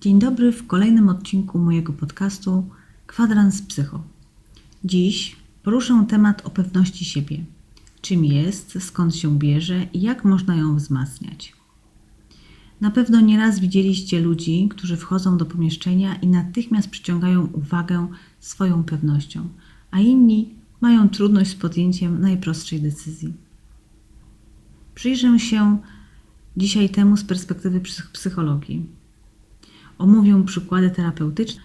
Dzień dobry w kolejnym odcinku mojego podcastu Kwadrans Psycho. Dziś poruszę temat o pewności siebie. Czym jest, skąd się bierze i jak można ją wzmacniać. Na pewno nieraz widzieliście ludzi, którzy wchodzą do pomieszczenia i natychmiast przyciągają uwagę swoją pewnością, a inni mają trudność z podjęciem najprostszej decyzji. Przyjrzę się dzisiaj temu z perspektywy psychologii. Omówię przykłady terapeutyczne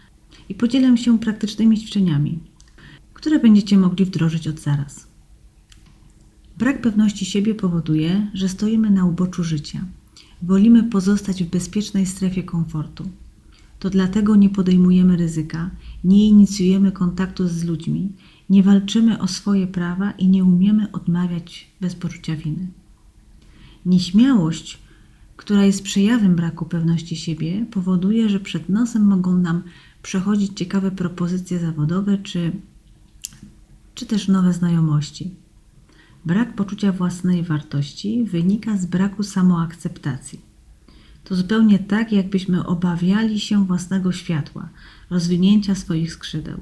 i podzielę się praktycznymi ćwiczeniami, które będziecie mogli wdrożyć od zaraz. Brak pewności siebie powoduje, że stoimy na uboczu życia. Wolimy pozostać w bezpiecznej strefie komfortu. To dlatego nie podejmujemy ryzyka, nie inicjujemy kontaktu z ludźmi, nie walczymy o swoje prawa i nie umiemy odmawiać bez poczucia winy. Nieśmiałość, która jest przejawem braku pewności siebie, powoduje, że przed nosem mogą nam przechodzić ciekawe propozycje zawodowe czy, czy też nowe znajomości. Brak poczucia własnej wartości wynika z braku samoakceptacji. To zupełnie tak, jakbyśmy obawiali się własnego światła, rozwinięcia swoich skrzydeł.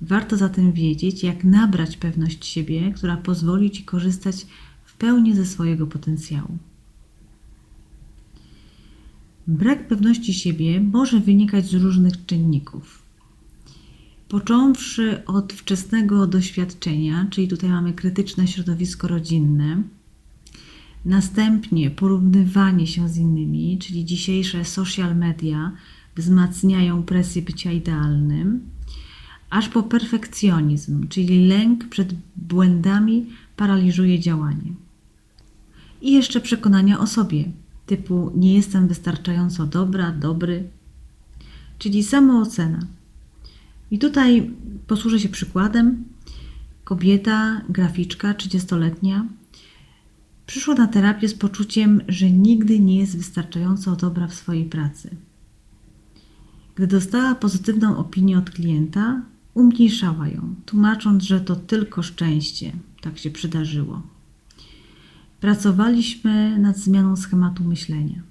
Warto zatem wiedzieć, jak nabrać pewność siebie, która pozwoli Ci korzystać w pełni ze swojego potencjału. Brak pewności siebie może wynikać z różnych czynników. Począwszy od wczesnego doświadczenia, czyli tutaj mamy krytyczne środowisko rodzinne, następnie porównywanie się z innymi, czyli dzisiejsze social media wzmacniają presję bycia idealnym, aż po perfekcjonizm, czyli lęk przed błędami paraliżuje działanie. I jeszcze przekonania o sobie, typu nie jestem wystarczająco dobra, dobry, czyli samoocena. I tutaj posłużę się przykładem. Kobieta, graficzka, 30-letnia, przyszła na terapię z poczuciem, że nigdy nie jest wystarczająco dobra w swojej pracy. Gdy dostała pozytywną opinię od klienta, umniejszała ją, tłumacząc, że to tylko szczęście, tak się przydarzyło. Pracowaliśmy nad zmianą schematu myślenia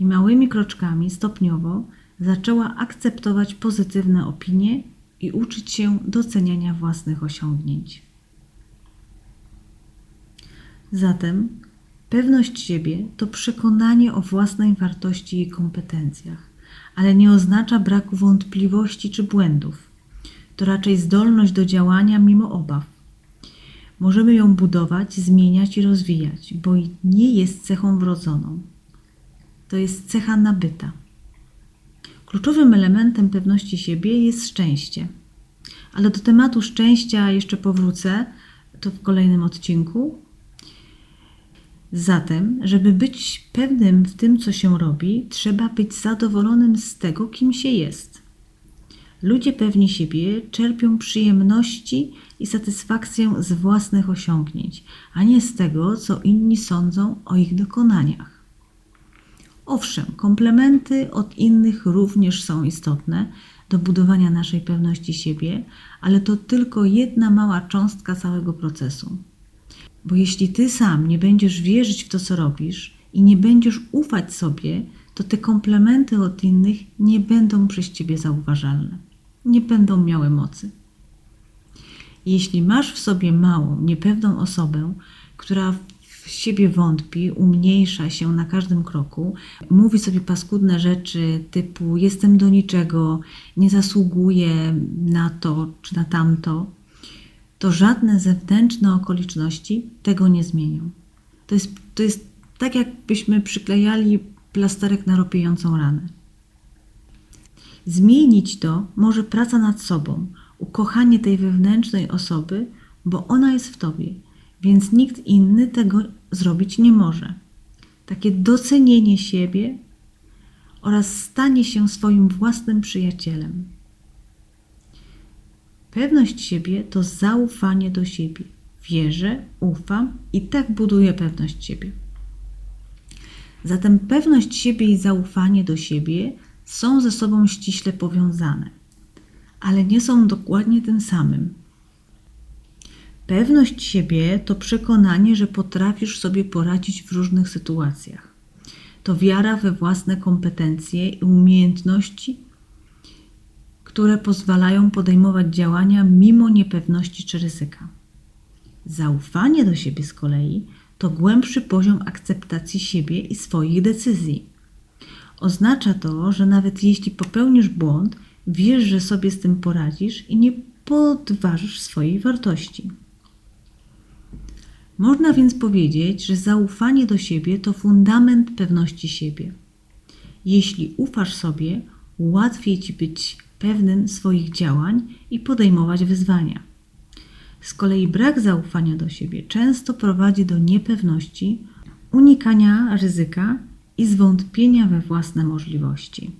i małymi kroczkami stopniowo zaczęła akceptować pozytywne opinie i uczyć się doceniania własnych osiągnięć. Zatem pewność siebie to przekonanie o własnej wartości i kompetencjach, ale nie oznacza braku wątpliwości czy błędów. To raczej zdolność do działania mimo obaw. Możemy ją budować, zmieniać i rozwijać, bo nie jest cechą wrodzoną. To jest cecha nabyta. Kluczowym elementem pewności siebie jest szczęście. Ale do tematu szczęścia jeszcze powrócę, to w kolejnym odcinku. Zatem, żeby być pewnym w tym, co się robi, trzeba być zadowolonym z tego, kim się jest. Ludzie pewni siebie czerpią przyjemności i satysfakcję z własnych osiągnięć, a nie z tego, co inni sądzą o ich dokonaniach. Owszem, komplementy od innych również są istotne do budowania naszej pewności siebie, ale to tylko jedna mała cząstka całego procesu. Bo jeśli ty sam nie będziesz wierzyć w to, co robisz i nie będziesz ufać sobie, to te komplementy od innych nie będą przez ciebie zauważalne, nie będą miały mocy. Jeśli masz w sobie małą, niepewną osobę, która w siebie wątpi, umniejsza się na każdym kroku, mówi sobie paskudne rzeczy typu jestem do niczego, nie zasługuję na to czy na tamto, to żadne zewnętrzne okoliczności tego nie zmienią. To jest, to jest tak, jakbyśmy przyklejali plasterek na ropiejącą ranę. Zmienić to może praca nad sobą, ukochanie tej wewnętrznej osoby, bo ona jest w tobie więc nikt inny tego zrobić nie może. Takie docenienie siebie oraz stanie się swoim własnym przyjacielem. Pewność siebie to zaufanie do siebie. Wierzę, ufam i tak buduję pewność siebie. Zatem pewność siebie i zaufanie do siebie są ze sobą ściśle powiązane, ale nie są dokładnie tym samym. Pewność siebie to przekonanie, że potrafisz sobie poradzić w różnych sytuacjach. to wiara we własne kompetencje i umiejętności, które pozwalają podejmować działania mimo niepewności czy ryzyka. Zaufanie do siebie z kolei to głębszy poziom akceptacji siebie i swoich decyzji. Oznacza to, że nawet jeśli popełnisz błąd, wiesz, że sobie z tym poradzisz i nie podważysz swojej wartości. Można więc powiedzieć, że zaufanie do siebie to fundament pewności siebie. Jeśli ufasz sobie, łatwiej ci być pewnym swoich działań i podejmować wyzwania. Z kolei brak zaufania do siebie często prowadzi do niepewności, unikania ryzyka i zwątpienia we własne możliwości.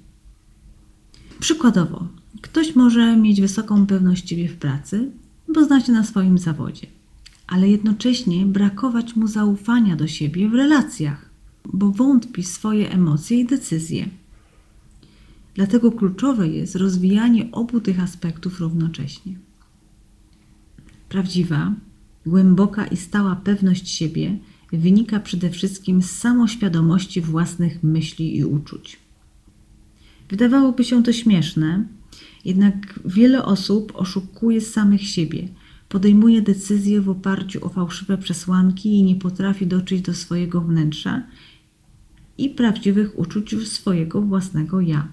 Przykładowo, ktoś może mieć wysoką pewność siebie w pracy, bo zna się na swoim zawodzie, ale jednocześnie brakować mu zaufania do siebie w relacjach, bo wątpi swoje emocje i decyzje. Dlatego kluczowe jest rozwijanie obu tych aspektów równocześnie. Prawdziwa, głęboka i stała pewność siebie wynika przede wszystkim z samoświadomości własnych myśli i uczuć. Wydawałoby się to śmieszne, jednak wiele osób oszukuje samych siebie, podejmuje decyzje w oparciu o fałszywe przesłanki i nie potrafi dotrzeć do swojego wnętrza i prawdziwych uczuć swojego własnego ja.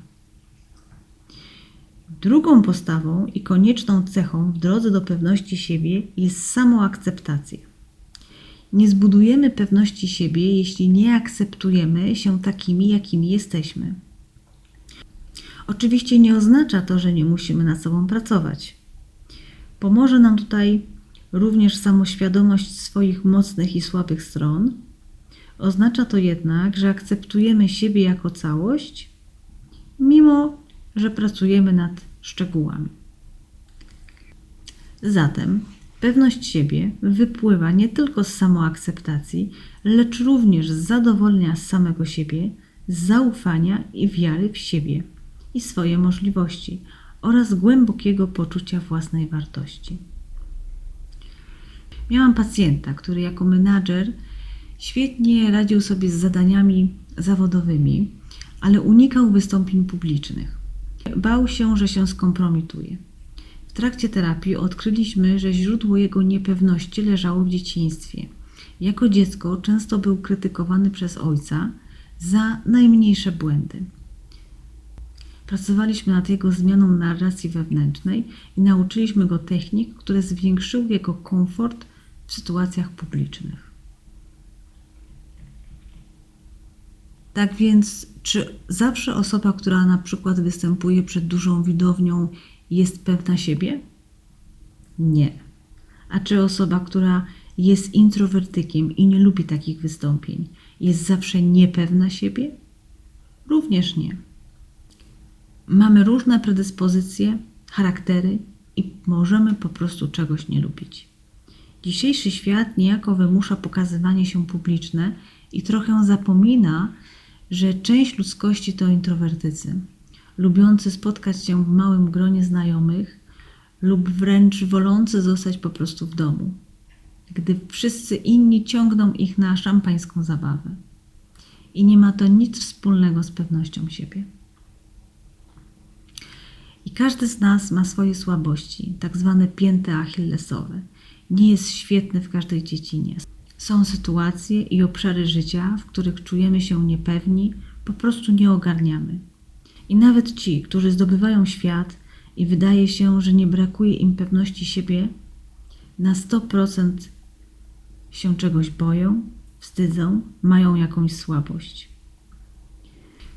Drugą postawą i konieczną cechą w drodze do pewności siebie jest samoakceptacja. Nie zbudujemy pewności siebie, jeśli nie akceptujemy się takimi, jakimi jesteśmy. Oczywiście nie oznacza to, że nie musimy nad sobą pracować. Pomoże nam tutaj również samoświadomość swoich mocnych i słabych stron. Oznacza to jednak, że akceptujemy siebie jako całość, mimo że pracujemy nad szczegółami. Zatem pewność siebie wypływa nie tylko z samoakceptacji, lecz również z zadowolenia z samego siebie, z zaufania i wiary w siebie i swoje możliwości oraz głębokiego poczucia własnej wartości. Miałam pacjenta, który jako menadżer świetnie radził sobie z zadaniami zawodowymi, ale unikał wystąpień publicznych. Bał się, że się skompromituje. Trakcie terapii odkryliśmy, że źródło jego niepewności leżało w dzieciństwie. Jako dziecko często był krytykowany przez ojca za najmniejsze błędy. Pracowaliśmy nad jego zmianą narracji wewnętrznej i nauczyliśmy go technik, które zwiększyły jego komfort w sytuacjach publicznych. Tak więc, czy zawsze osoba, która na przykład występuje przed dużą widownią, jest pewna siebie? Nie. A czy osoba, która jest introwertykiem i nie lubi takich wystąpień, jest zawsze niepewna siebie? Również nie. Mamy różne predyspozycje, charaktery i możemy po prostu czegoś nie lubić. Dzisiejszy świat niejako wymusza pokazywanie się publiczne i trochę zapomina, że część ludzkości to introwertycy, lubiący spotkać się w małym gronie znajomych lub wręcz wolący zostać po prostu w domu, gdy wszyscy inni ciągną ich na szampańską zabawę. I nie ma to nic wspólnego z pewnością siebie. I każdy z nas ma swoje słabości, tak zwane pięty achillesowe. Nie jest świetny w każdej dziedzinie. Są sytuacje i obszary życia, w których czujemy się niepewni, po prostu nie ogarniamy. I nawet ci, którzy zdobywają świat i wydaje się, że nie brakuje im pewności siebie, na 100% się czegoś boją, wstydzą, mają jakąś słabość.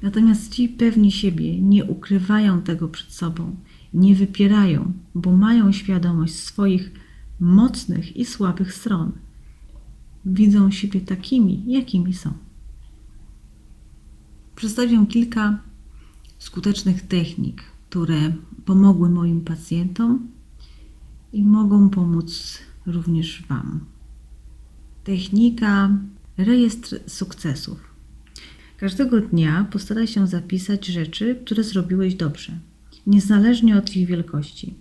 Natomiast ci pewni siebie nie ukrywają tego przed sobą, nie wypierają, bo mają świadomość swoich mocnych i słabych stron. Widzą siebie takimi, jakimi są. Przedstawię kilka skutecznych technik, które pomogły moim pacjentom i mogą pomóc również Wam. Technika rejestr sukcesów. Każdego dnia postaraj się zapisać rzeczy, które zrobiłeś dobrze, niezależnie od ich wielkości.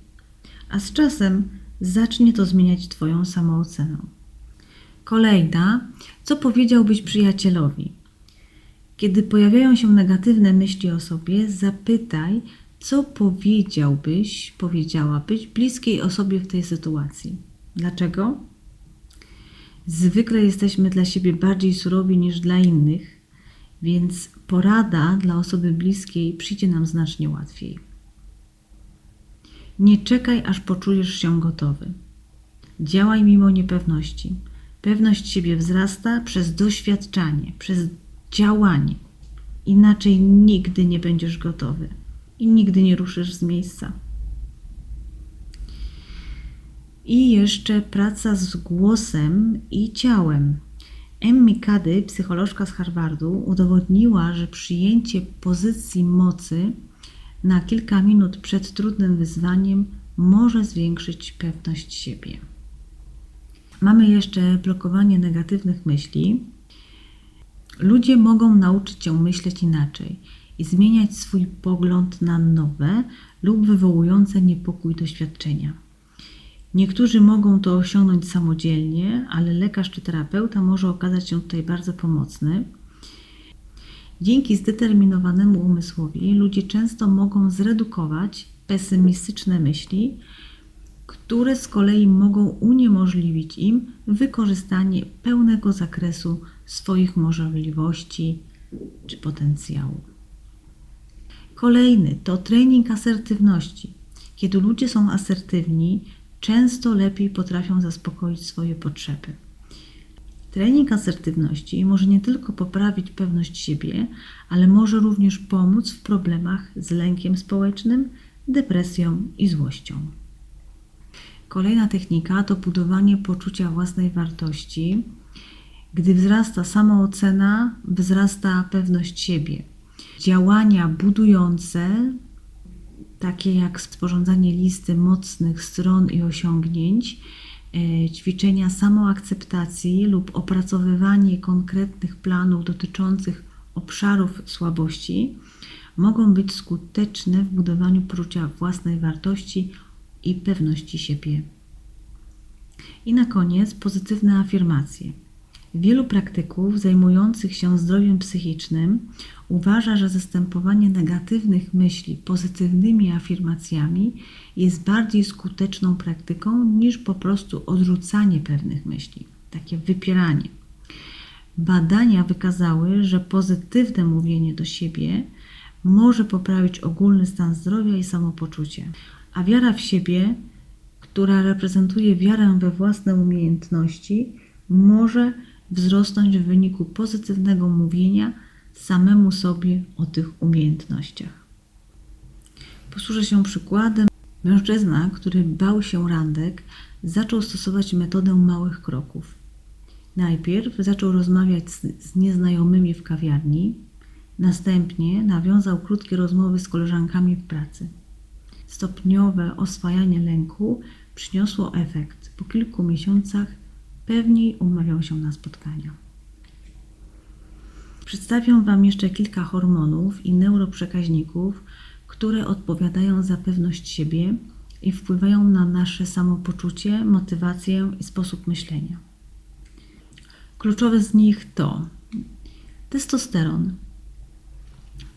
A z czasem zacznie to zmieniać Twoją samoocenę. Kolejna, co powiedziałbyś przyjacielowi? Kiedy pojawiają się negatywne myśli o sobie, zapytaj, co powiedziałbyś, powiedziałabyś bliskiej osobie w tej sytuacji. Dlaczego? Zwykle jesteśmy dla siebie bardziej surowi niż dla innych, więc porada dla osoby bliskiej przyjdzie nam znacznie łatwiej. Nie czekaj, aż poczujesz się gotowy. Działaj mimo niepewności. Pewność siebie wzrasta przez doświadczanie, przez działanie. Inaczej nigdy nie będziesz gotowy i nigdy nie ruszysz z miejsca. I jeszcze praca z głosem i ciałem. Emmy Cady, psycholożka z Harvardu, udowodniła, że przyjęcie pozycji mocy na kilka minut przed trudnym wyzwaniem może zwiększyć pewność siebie. Mamy jeszcze blokowanie negatywnych myśli. Ludzie mogą nauczyć się myśleć inaczej i zmieniać swój pogląd na nowe lub wywołujące niepokój doświadczenia. Niektórzy mogą to osiągnąć samodzielnie, ale lekarz czy terapeuta może okazać się tutaj bardzo pomocny. Dzięki zdeterminowanemu umysłowi ludzie często mogą zredukować pesymistyczne myśli, które z kolei mogą uniemożliwić im wykorzystanie pełnego zakresu swoich możliwości czy potencjału. Kolejny to trening asertywności. Kiedy ludzie są asertywni, często lepiej potrafią zaspokoić swoje potrzeby. Trening asertywności może nie tylko poprawić pewność siebie, ale może również pomóc w problemach z lękiem społecznym, depresją i złością. Kolejna technika to budowanie poczucia własnej wartości. Gdy wzrasta samoocena, wzrasta pewność siebie. Działania budujące, takie jak sporządzanie listy mocnych stron i osiągnięć, e, ćwiczenia samoakceptacji lub opracowywanie konkretnych planów dotyczących obszarów słabości, mogą być skuteczne w budowaniu poczucia własnej wartości i pewności siebie. I na koniec pozytywne afirmacje. Wielu praktyków zajmujących się zdrowiem psychicznym uważa, że zastępowanie negatywnych myśli pozytywnymi afirmacjami jest bardziej skuteczną praktyką niż po prostu odrzucanie pewnych myśli, takie wypieranie. Badania wykazały, że pozytywne mówienie do siebie może poprawić ogólny stan zdrowia i samopoczucie, a wiara w siebie, która reprezentuje wiarę we własne umiejętności, może wzrosnąć w wyniku pozytywnego mówienia samemu sobie o tych umiejętnościach. Posłużę się przykładem. Mężczyzna, który bał się randek, zaczął stosować metodę małych kroków. Najpierw zaczął rozmawiać z, z nieznajomymi w kawiarni, następnie nawiązał krótkie rozmowy z koleżankami w pracy. Stopniowe oswajanie lęku przyniosło efekt. Po kilku miesiącach pewniej umawiał się na spotkania. Przedstawię Wam jeszcze kilka hormonów i neuroprzekaźników, które odpowiadają za pewność siebie i wpływają na nasze samopoczucie, motywację i sposób myślenia. Kluczowe z nich to testosteron,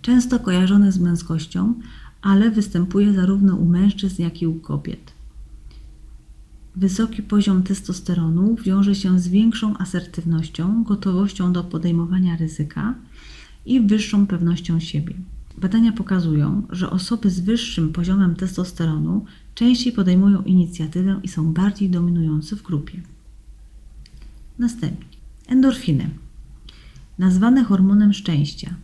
często kojarzony z męskością, ale występuje zarówno u mężczyzn, jak i u kobiet. Wysoki poziom testosteronu wiąże się z większą asertywnością, gotowością do podejmowania ryzyka i wyższą pewnością siebie. Badania pokazują, że osoby z wyższym poziomem testosteronu częściej podejmują inicjatywę i są bardziej dominujące w grupie. Następnie endorfiny, nazwane hormonem szczęścia.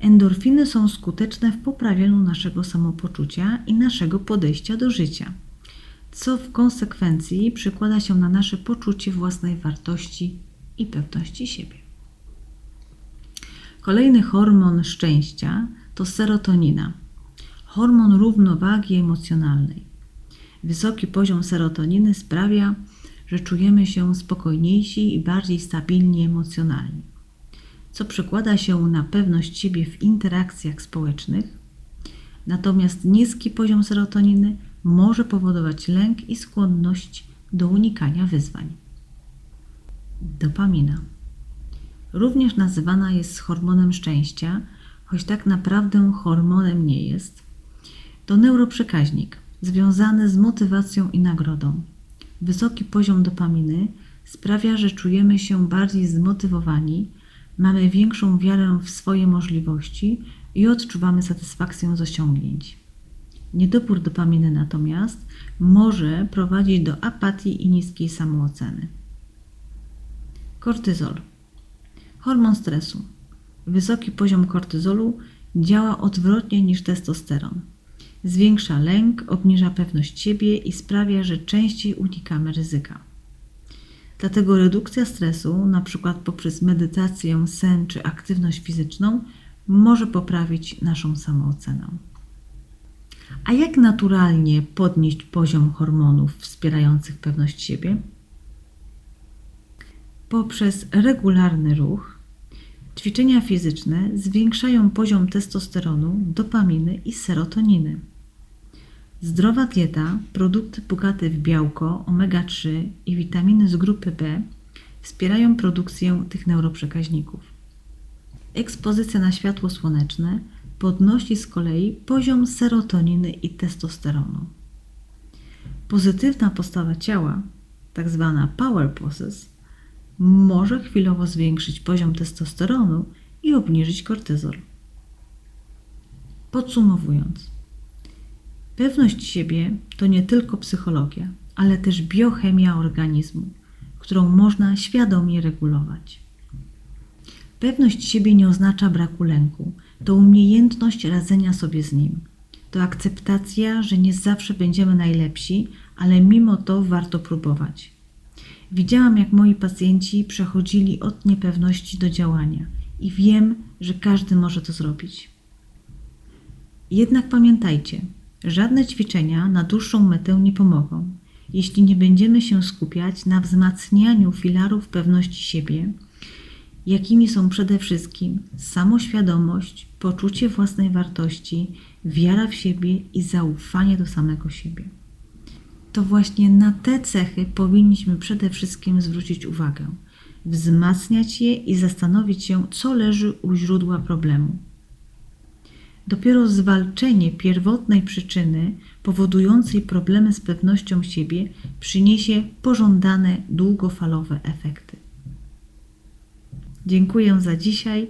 Endorfiny są skuteczne w poprawianiu naszego samopoczucia i naszego podejścia do życia co w konsekwencji przekłada się na nasze poczucie własnej wartości i pewności siebie. Kolejny hormon szczęścia to serotonina, hormon równowagi emocjonalnej. Wysoki poziom serotoniny sprawia, że czujemy się spokojniejsi i bardziej stabilni emocjonalnie, co przekłada się na pewność siebie w interakcjach społecznych. Natomiast niski poziom serotoniny może powodować lęk i skłonność do unikania wyzwań. Dopamina. Również nazywana jest hormonem szczęścia, choć tak naprawdę hormonem nie jest. To neuroprzekaźnik związany z motywacją i nagrodą. Wysoki poziom dopaminy sprawia, że czujemy się bardziej zmotywowani, mamy większą wiarę w swoje możliwości i odczuwamy satysfakcję z osiągnięć. Niedobór dopaminy natomiast może prowadzić do apatii i niskiej samooceny. Kortyzol. Hormon stresu. Wysoki poziom kortyzolu działa odwrotnie niż testosteron. Zwiększa lęk, obniża pewność siebie i sprawia, że częściej unikamy ryzyka. Dlatego redukcja stresu, np. poprzez medytację, sen czy aktywność fizyczną, może poprawić naszą samoocenę. A jak naturalnie podnieść poziom hormonów wspierających pewność siebie? Poprzez regularny ruch, ćwiczenia fizyczne zwiększają poziom testosteronu, dopaminy i serotoniny. Zdrowa dieta, produkty bogate w białko, omega-3 i witaminy z grupy B wspierają produkcję tych neuroprzekaźników. Ekspozycja na światło słoneczne podnosi z kolei poziom serotoniny i testosteronu. Pozytywna postawa ciała, tak zwana power poses, może chwilowo zwiększyć poziom testosteronu i obniżyć kortyzol. Podsumowując, pewność siebie to nie tylko psychologia, ale też biochemia organizmu, którą można świadomie regulować. Pewność siebie nie oznacza braku lęku, to umiejętność radzenia sobie z nim. To akceptacja, że nie zawsze będziemy najlepsi, ale mimo to warto próbować. Widziałam, jak moi pacjenci przechodzili od niepewności do działania i wiem, że każdy może to zrobić. Jednak pamiętajcie, żadne ćwiczenia na dłuższą metę nie pomogą, jeśli nie będziemy się skupiać na wzmacnianiu filarów pewności siebie jakimi są przede wszystkim samoświadomość, poczucie własnej wartości, wiara w siebie i zaufanie do samego siebie. To właśnie na te cechy powinniśmy przede wszystkim zwrócić uwagę, wzmacniać je i zastanowić się, co leży u źródła problemu. Dopiero zwalczenie pierwotnej przyczyny powodującej problemy z pewnością siebie przyniesie pożądane długofalowe efekty. Dziękuję za dzisiaj.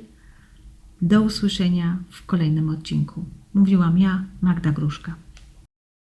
Do usłyszenia w kolejnym odcinku. Mówiłam ja, Magda Gruszka.